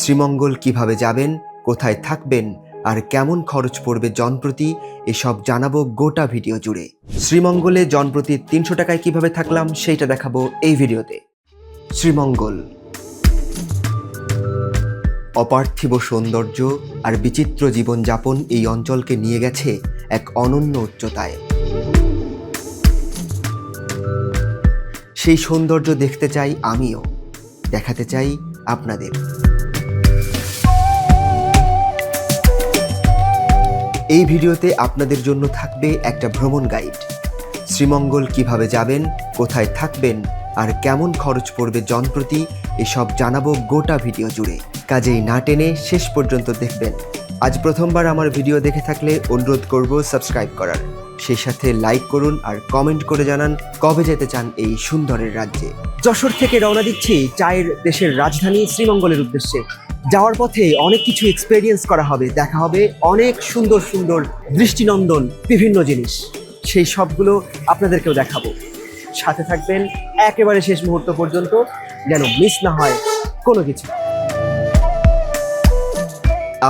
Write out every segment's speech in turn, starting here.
শ্রীমঙ্গল কীভাবে যাবেন, কোথায় থাকবেন, আর কেমন খরচ পড়বে জনপ্রতি, এসব জানাব গোটা ভিডিও জুড়ে। শ্রীমঙ্গলে জনপ্রতি তিনশো টাকায় কীভাবে থাকলাম, সেইটা দেখাবো এই ভিডিওতে। শ্রীমঙ্গল। অপার্থিব সৌন্দর্য আর বিচিত্র জীবনযাপন এই অঞ্চলকে নিয়ে গেছে এক অনন্য উচ্চতায়। সেই সৌন্দর্য দেখতে চাই আমিও, দেখাতে চাই আপনাদের। এই ভিডিওতে আপনাদের জন্য থাকবে একটা ভ্রমণ গাইড। শ্রীমঙ্গল কীভাবে যাবেন, কোথায় থাকবেন, আর কেমন খরচ পড়বে জনপ্রতি, এসব জানাব গোটা ভিডিও জুড়ে। কাজেই না টেনে শেষ পর্যন্ত দেখবেন। আজ প্রথমবার আমার ভিডিও দেখে থাকলে অনুরোধ করব সাবস্ক্রাইব করার। সেই সাথে লাইক করুন আর কমেন্ট করে জানান কবে যেতে চান এই সুন্দরের রাজ্যে। যশোর থেকে রওনা দিচ্ছি চায়ের দেশের রাজধানী শ্রীমঙ্গলের উদ্দেশ্যে। যাওয়ার পথে অনেক কিছু এক্সপেরিয়েন্স করা হবে। দেখা হবে অনেক সুন্দর সুন্দর দৃষ্টিনন্দন, বিভিন্ন জিনিস। সেই সবগুলো আপনাদেরকেও দেখাবো। সাথে থাকবেন একেবারে শেষ মুহূর্ত পর্যন্ত, যেন মিস না হয় কোনো কিছু।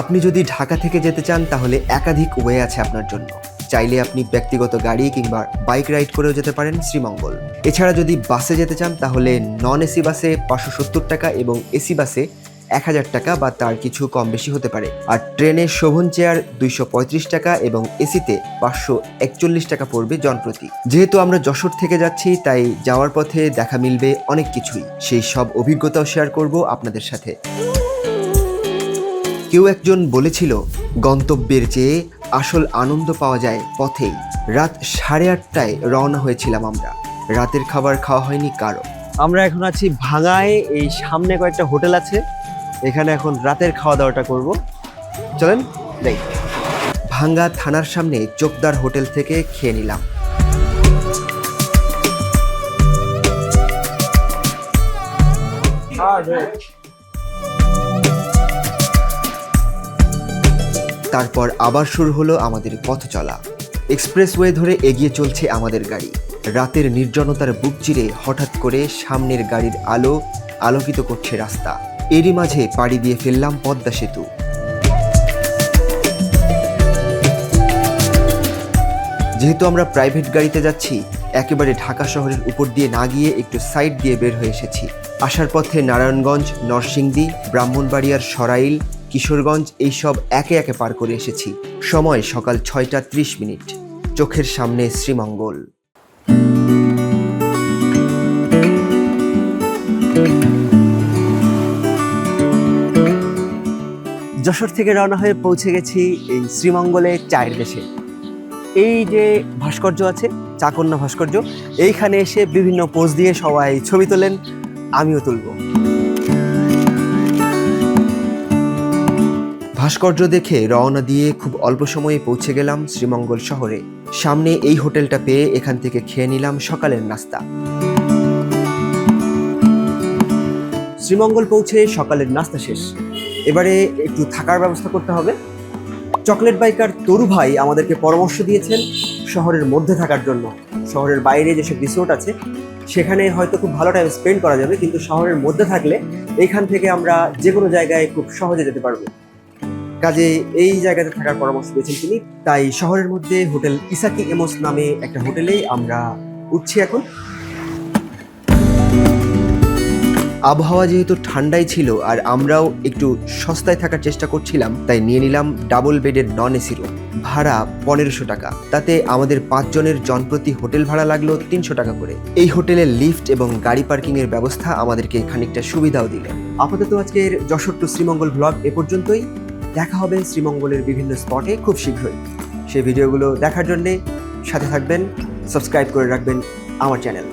আপনি যদি ঢাকা থেকে যেতে চান, তাহলে একাধিক ওয়ে আছে আপনার জন্য। চাইলে আপনি ব্যক্তিগত গাড়ি কিংবা বাইক রাইড করেও যেতে পারেন শ্রীমঙ্গল। এছাড়া যদি বাসে যেতে চান, তাহলে নন এসি বাসে পাঁচশো সত্তর টাকা এবং এসি বাসে এক হাজার টাকা বা তার কিছু কম বেশি হতে পারে। আর ট্রেনে শোভন চেয়ার দুইশো পঁয়ত্রিশ টাকা এবং এসিতে পাঁচশো একচল্লিশ টাকা পড়বে জনপ্রতি। যেহেতু আমরা যশোর থেকে যাচ্ছি, তাই যাওয়ার পথে দেখা মিলবে অনেক কিছুই। সেই সব অভিজ্ঞতাও শেয়ার করব আপনাদের সাথে। কেউ একজন বলেছিল, গন্তব্যের চেয়ে আসল আনন্দ পাওয়া যায় পথেই। রাত সাড়ে আটটায় রওনা হয়েছিলাম আমরা। রাতের খাবার খাওয়া হয়নি কারও। আমরা এখন আছি ভাঙায়, এই সামনে কয়েকটা হোটেল আছে। এখানে এখন রাতের খাওয়া দাওয়াটা করব। চলেন, যাই। ভাঙ্গা থানার সামনে চোকদার হোটেল থেকে খেয়ে নিলাম। তারপর আবার শুরু হলো আমাদের পথ চলা। এক্সপ্রেসওয়ে ধরে এগিয়ে চলছে আমাদের গাড়ি। রাতের নির্জনতার বুক চিরে হঠাৎ করে সামনের গাড়ির আলো আলোকিত করছে রাস্তা। এরই মাঝে পাড়ি দিয়ে ফেললাম পদ্মা সেতু। যেহেতু আমরা প্রাইভেট গাড়িতে যাচ্ছি, একেবারে ঢাকা শহরের উপর দিয়ে না গিয়ে একটু সাইড দিয়ে বের হয়ে এসেছি। আসার পথে নারায়ণগঞ্জ, নরসিংদী, ব্রাহ্মণবাড়িয়ার সরাইল, কিশোরগঞ্জ এইসব একে একে পার করে এসেছি। সময় সকাল ছয়টা ত্রিশ মিনিট। চোখের সামনে শ্রীমঙ্গল। যশোর থেকে রওনা হয়ে পৌঁছে গেছি এই শ্রীমঙ্গলে চায়ের দেশে। এই যে ভাস্কর্য আছে, চাকন্যা ভাস্কর্য, এইখানে এসে বিভিন্ন পোজ দিয়ে সবাই ছবি তোলেন, আমিও তুলব। ভাস্কর্য দেখে রওনা দিয়ে খুব অল্প সময়ে পৌঁছে গেলাম শ্রীমঙ্গল শহরে। সামনে এই হোটেলটা পেয়ে এখান থেকে খেয়ে নিলাম সকালের নাস্তা। শ্রীমঙ্গল পৌঁছে সকালের নাস্তা শেষ। এবারে একটু থাকার ব্যবস্থা করতে হবে। চকলেট বাইকার তরু ভাই আমাদেরকে পরামর্শ দিয়েছেন শহরের মধ্যে থাকার জন্য। শহরের বাইরে যেসব রিসোর্ট আছে, সেখানে হয়তো খুব ভালো টাইম স্পেন্ড করা যাবে, কিন্তু শহরের মধ্যে থাকলে এখান থেকে আমরা যে কোনো জায়গায় খুব সহজে যেতে পারব। কাজে এই জায়গাতে থাকার পরামর্শ দিয়েছেন তিনি। তাই শহরের মধ্যে হোটেল ইসাকি এমোস নামে একটা হোটেলেই আমরা উঠছি এখন। আবহাওয়া যেহেতু ঠান্ডাই ছিল আর আমরাও একটু সস্তায় থাকার চেষ্টা করছিলাম, তাই নিয়ে নিলাম ডাবল বেডের নন এসি রুম ভাড়া পনেরোশো টাকা। তাতে আমাদের পাঁচজনের জনপ্রতি হোটেল ভাড়া লাগল তিনশো টাকা করে। এই হোটেলের লিফট এবং গাড়ি পার্কিং এর ব্যবস্থা আমাদেরকে খানিকটা সুবিধাও দিল। আপাতত আজকের যশোর টু শ্রীমঙ্গল ব্লগ এ পর্যন্তই। দেখা হবে শ্রীমঙ্গলের বিভিন্ন স্পটে খুব শীঘ্রই। সেই ভিডিওগুলো দেখার জন্যে সাথে থাকবেন সাবস্ক্রাইব করে রাখবেন আমার চ্যানেল